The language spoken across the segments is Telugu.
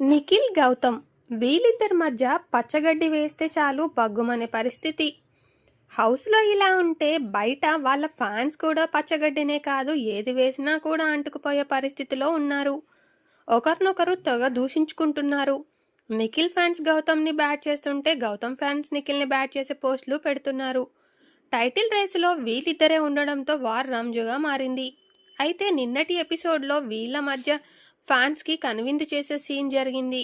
నిఖిల్ గౌతమ్ వీళ్ళిద్దరి మధ్య పచ్చగడ్డి వేస్తే చాలు బగ్గుమనే పరిస్థితి. హౌస్లో ఇలా ఉంటే బయట వాళ్ళ ఫ్యాన్స్ కూడా పచ్చగడ్డినే కాదు ఏది వేసినా కూడా అంటుకుపోయే పరిస్థితిలో ఉన్నారు. ఒకరినొకరు తెగ దూషించుకుంటున్నారు. నిఖిల్ ఫ్యాన్స్ గౌతమ్ని బ్యాట్ చేస్తుంటే గౌతమ్ ఫ్యాన్స్ నిఖిల్ని బ్యాట్ చేసే పోస్టులు పెడుతున్నారు. టైటిల్ రేసులో వీళ్ళిద్దరే ఉండడంతో వార్ రంజుగా మారింది. అయితే నిన్నటి ఎపిసోడ్లో వీళ్ళ మధ్య ఫ్యాన్స్కి కనువిందు చేసే సీన్ జరిగింది.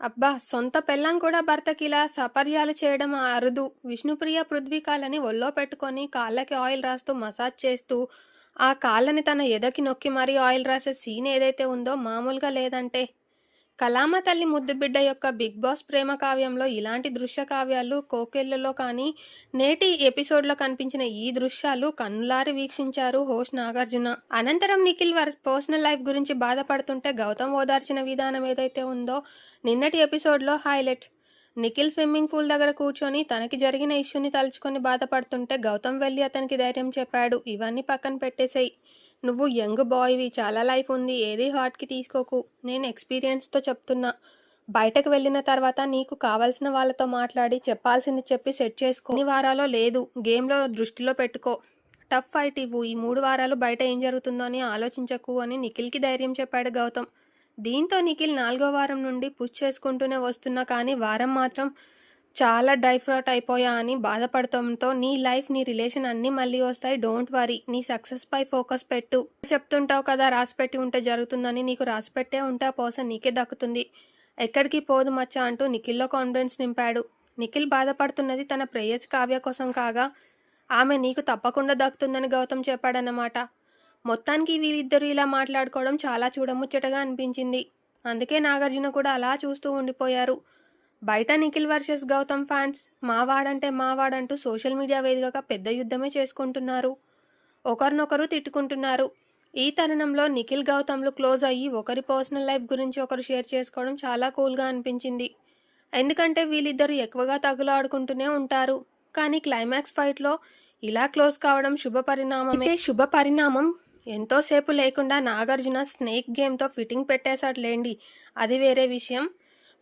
అబ్బా సొంత పెళ్ళం కూడా భర్తకి ఇలా సపర్యాలు చేయడం అరుదు. విష్ణుప్రియ పృథ్వీకాలని ఒళ్ళో పెట్టుకొని కాళ్ళకి ఆయిల్ రాస్తూ మసాజ్ చేస్తూ ఆ కాళ్ళని తన ఎదకి నొక్కి మరీ ఆయిల్ రాసే సీన్ ఏదైతే ఉందో మామూలుగా లేదంటే కలామ తల్లి ముద్దుబిడ్డ యొక్క బిగ్ బాస్ ప్రేమ కావ్యంలో ఇలాంటి దృశ్య కావ్యాలు కోకెళ్ళలో కానీ నేటి ఎపిసోడ్లో కనిపించిన ఈ దృశ్యాలు కన్నులారి వీక్షించారు హోస్ట్ నాగార్జున. అనంతరం నిఖిల్ వారి పర్సనల్ లైఫ్ గురించి బాధపడుతుంటే గౌతమ్ ఓదార్చిన విధానం ఏదైతే ఉందో నిన్నటి ఎపిసోడ్లో హైలైట్. నిఖిల్ స్విమ్మింగ్ పూల్ దగ్గర కూర్చొని తనకి జరిగిన ఇష్యూని తలుచుకొని బాధపడుతుంటే గౌతమ్ వెళ్ళి అతనికి ధైర్యం చెప్పాడు. ఇవన్నీ పక్కన పెట్టేశాయి నువ్వు యంగ్ బాయ్వి చాలా లైఫ్ ఉంది ఏది హార్ట్కి తీసుకోకు. నేను ఎక్స్పీరియన్స్తో చెప్తున్నా. బయటకు వెళ్ళిన తర్వాత నీకు కావాల్సిన వాళ్ళతో మాట్లాడి చెప్పాల్సింది చెప్పి సెట్ చేసుకో. ఈ వారాలో లేదు గేమ్లో దృష్టిలో పెట్టుకో. టఫ్ ఫైట్ ఇవ్వు ఈ మూడు వారాలు బయట ఏం జరుగుతుందో అని ఆలోచించకు అని నిఖిల్కి ధైర్యం చెప్పాడు గౌతమ్. దీంతో నిఖిల్ నాలుగో వారం నుండి పుష్ చేసుకుంటూనే వస్తున్నా కానీ వారం మాత్రం చాలా డైఫ్రాట్ అయిపోయా అని బాధపడటంతో నీ లైఫ్ నీ రిలేషన్ అన్నీ మళ్ళీ వస్తాయి. Don't worry. నీ సక్సెస్ పై ఫోకస్ పెట్టు. చెప్తుంటావు కదా రాసిపెట్టి ఉంటే జరుగుతుందని. నీకు రాసిపెట్టే ఉంటే ఆ పర్సన్ నీకే దక్కుతుంది. ఎక్కడికి పోదు మచ్చ అంటూ నిఖిల్లో కాన్ఫిడెన్స్ నింపాడు. నిఖిల్ బాధపడుతున్నది తన ప్రేయస్ కావ్య కోసం కాగా ఆమె నీకు తప్పకుండా దక్కుతుందని గౌతమ్ చెప్పాడన్నమాట. మొత్తానికి వీళ్ళిద్దరూ ఇలా మాట్లాడుకోవడం చాలా చూడముచ్చటగా అనిపించింది. అందుకే నాగార్జున కూడా అలా చూస్తూ ఉండిపోయారు. బయట నిఖిల్ వర్సెస్ గౌతమ్ ఫ్యాన్స్ మావాడంటే మావాడంటూ సోషల్ మీడియా వేదికగా పెద్ద యుద్ధమే చేసుకుంటున్నారు. ఒకరినొకరు తిట్టుకుంటున్నారు. ఈ తరుణంలో నిఖిల్ గౌతమ్లు క్లోజ్ అయ్యి ఒకరి పర్సనల్ లైఫ్ గురించి ఒకరు షేర్ చేసుకోవడం చాలా కూల్గా అనిపించింది. ఎందుకంటే వీళ్ళిద్దరూ ఎక్కువగా తగులాడుకుంటూనే ఉంటారు. కానీ క్లైమాక్స్ ఫైట్లో ఇలా క్లోజ్ కావడం శుభ పరిణామం శుభ పరిణామం ఎంతోసేపు లేకుండా నాగార్జున స్నేక్ గేమ్తో ఫిట్టింగ్ పెట్టేశాడు లేండి అది వేరే విషయం.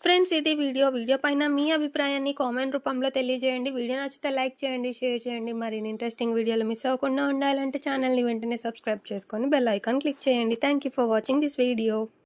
ఫ్రెండ్స్ ఇది వీడియో. వీడియో పైన మీ అభిప్రాయాన్ని కామెంట్ రూపంలో తెలియజేయండి. వీడియో నచ్చితే లైక్ చేయండి షేర్ చేయండి. మరిన్ని ఇంట్రెస్టింగ్ వీడియోలు మిస్ అవ్వకుండా ఉండాలంటే ఛానల్ని వెంటనే సబ్స్క్రైబ్ చేసుకొని బెల్ ఐకాన్ క్లిక్ చేయండి. Thank you for watching this video